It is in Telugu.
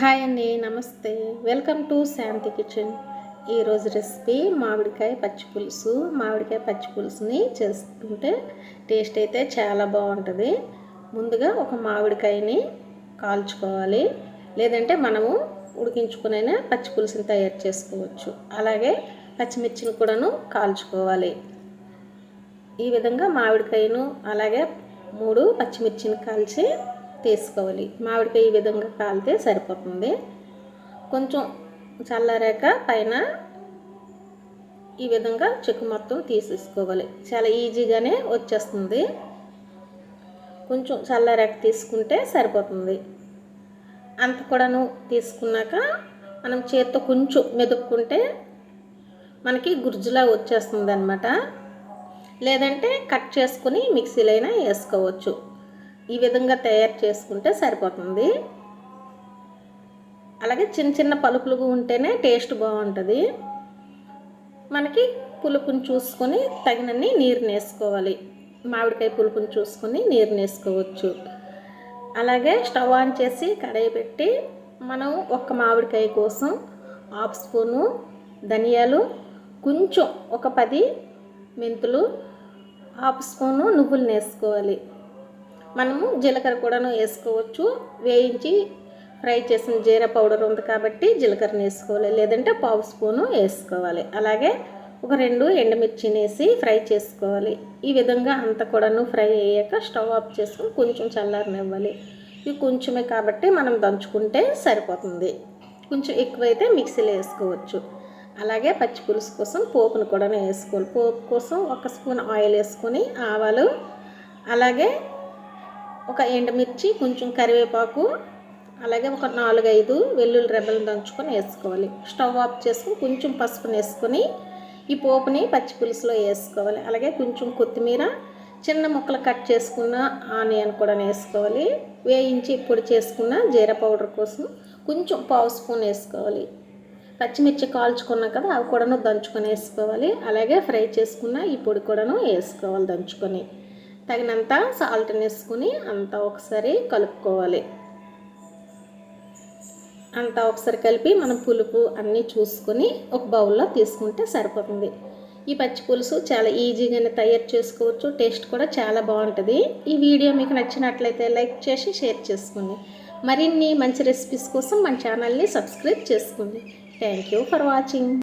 హాయ్ అండి నమస్తే. Welcome to Shanti kitchen. ఈరోజు రెసిపీ మామిడికాయ పచ్చి పులుసు. మామిడికాయ పచ్చి పులుసుని చేసుకుంటే టేస్ట్ అయితే చాలా బాగుంటుంది. ముందుగా ఒక మామిడికాయని కాల్చుకోవాలి. లేదంటే మనము ఉడికించుకునైనా పచ్చి పులుసుని తయారు చేసుకోవచ్చు. అలాగే పచ్చిమిర్చిని కూడాను కాల్చుకోవాలి. ఈ విధంగా మామిడికాయను అలాగే మూడు పచ్చిమిర్చిని కాల్చి తీసుకోవాలి. మామిడికాయ ఈ విధంగా కాలితే సరిపోతుంది. కొంచెం చల్లారాక పైన ఈ విధంగా చెక్కు మొత్తం తీసేసుకోవాలి. చాలా ఈజీగానే వచ్చేస్తుంది. కొంచెం చల్లారాక తీసుకుంటే సరిపోతుంది. అంత కూడాను తీసుకున్నాక మనం చేత్తో కొంచెం మెదుక్కుంటే మనకి గుర్జులా వచ్చేస్తుంది అనమాట లేదంటే కట్ చేసుకుని మిక్సీలైనా వేసుకోవచ్చు. ఈ విధంగా తయారు చేసుకుంటే సరిపోతుంది. అలాగే చిన్న చిన్న పలుపులుగా ఉంటేనే టేస్ట్ బాగుంటుంది. మనకి పులుపుని చూసుకొని తగినన్ని నీరు వేసుకోవాలి మామిడికాయ పులుపుని చూసుకొని నీరు వేసుకోవచ్చు అలాగే స్టవ్ ఆన్ చేసి కడాయి పెట్టి మనం ఒక్క మామిడికాయ కోసం హాఫ్ స్పూను ధనియాలు కొంచెం ఒక పది మెంతులు హాఫ్ స్పూను నువ్వులు వేసుకోవాలి మనము జీలకర్ర కూడాను వేసుకోవచ్చు. వేయించి ఫ్రై చేసిన జీర పౌడర్ ఉంది కాబట్టి జీలకర్రని వేసుకోవాలి. లేదంటే పావు స్పూను వేసుకోవాలి. అలాగే ఒక రెండు ఎండుమిర్చిని వేసి ఫ్రై చేసుకోవాలి. ఈ విధంగా అంత కూడాను ఫ్రై అయ్యాక స్టవ్ ఆఫ్ చేసుకుని కొంచెం చల్లారనివ్వాలి. ఇవి కొంచెమే కాబట్టి మనం దంచుకుంటే సరిపోతుంది. కొంచెం ఎక్కువైతే మిక్సీలో వేసుకోవచ్చు. అలాగే పచ్చి పులుసు కోసం పోపును కూడా వేసుకోవాలి. పోపు కోసం ఒక స్పూన్ ఆయిల్ వేసుకొని ఆవాలు అలాగే ఒక ఎండుమిర్చి కొంచెం కరివేపాకు అలాగే ఒక నాలుగైదు వెల్లుల్లి రెబ్బలు దంచుకొని వేసుకోవాలి. స్టవ్ ఆఫ్ చేసుకుని కొంచెం పసుపుని వేసుకొని ఈ పోపుని పచ్చి పులుసులో వేసుకోవాలి. అలాగే కొంచెం కొత్తిమీర చిన్న ముక్కలు కట్ చేసుకున్న ఆనియన్ కూడా వేసుకోవాలి. వేయించి పొడి చేసుకున్న జీర పౌడర్ కోసం కొంచెం పావు స్పూన్ వేసుకోవాలి. పచ్చిమిర్చి కాల్చుకున్నా కదా అవి కూడాను దంచుకొని వేసుకోవాలి. అలాగే ఫ్రై చేసుకున్న ఈ పొడి కూడాను వేసుకోవాలి దంచుకొని. తగినంత సాల్ట్ వేసుకుని అంతా ఒకసారి కలుపుకోవాలి. అంతా ఒకసారి కలిపి మనం పులుపు అన్నీ చూసుకొని ఒక బౌల్లో తీసుకుంటే సరిపోతుంది. ఈ పచ్చి పులుసు చాలా ఈజీగానే తయారు చేసుకోవచ్చు టేస్ట్ కూడా చాలా బాగుంటుంది. ఈ వీడియో మీకు నచ్చినట్లయితే లైక్ చేసి షేర్ చేసుకోండి. మరిన్ని మంచి రెసిపీస్ కోసం మన ఛానల్ని సబ్స్క్రైబ్ చేసుకోండి. Thank you for watching